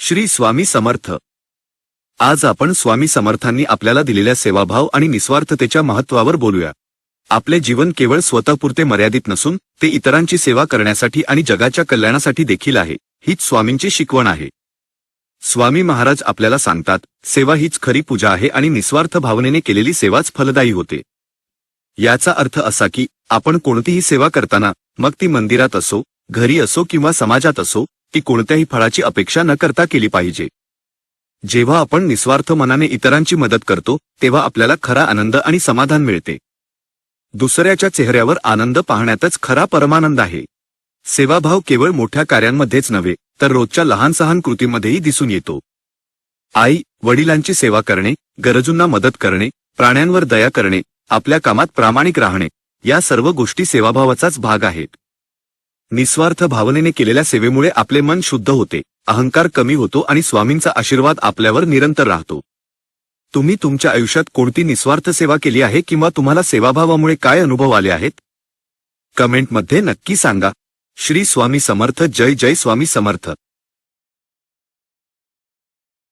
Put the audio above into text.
श्री स्वामी समर्थ. आज आपण स्वामी समर्थांनी आपल्याला दिलेल्या सेवाभाव आणि निस्वार्थतेच्या महत्वावर बोलूया. आपले जीवन केवळ स्वतःपुरते मर्यादित नसून ते इतरांची सेवा करण्यासाठी आणि जगाच्या कल्याणासाठी देखील आहे हीच स्वामींची शिकवण आहे. स्वामी महाराज आपल्याला सांगतात सेवा हीच खरी पूजा आहे आणि निस्वार्थ भावनेने केलेली सेवाच फलदायी होते. याचा अर्थ असा की आपण कोणतीही सेवा करताना मग ती मंदिरात असो घरी असो किंवा समाजात असो ती कोणत्याही फळाची अपेक्षा न करता केली पाहिजे. जेव्हा आपण निस्वार्थ मनाने इतरांची मदत करतो तेव्हा आपल्याला खरा आनंद आणि समाधान मिळते. दुसऱ्याच्या चेहऱ्यावर आनंद पाहण्यातच खरा परमानंद आहे. सेवाभाव केवळ मोठ्या कार्यांमध्येच नव्हे तर रोजच्या लहान सहान कृतीमध्येही दिसून येतो. आई वडिलांची सेवा करणे गरजूंना मदत करणे प्राण्यांवर दया करणे आपल्या कामात प्रामाणिक राहणे या सर्व गोष्टी सेवाभावाचाच भाग आहेत. निस्वार्थ भावनेने केलेल्या सेवेमुळे आपले मन शुद्ध होते अहंकार कमी होतो आणि स्वामींचा आशीर्वाद आपल्यावर निरंतर राहतो. तुम्ही तुमच्या आयुष्यात कोणती निस्वार्थ सेवा केली आहे किंवा तुम्हाला सेवाभावामुळे काय अनुभव आले आहेत? कमेंटमध्ये नक्की सांगा. श्री स्वामी समर्थ जय जय स्वामी समर्थ.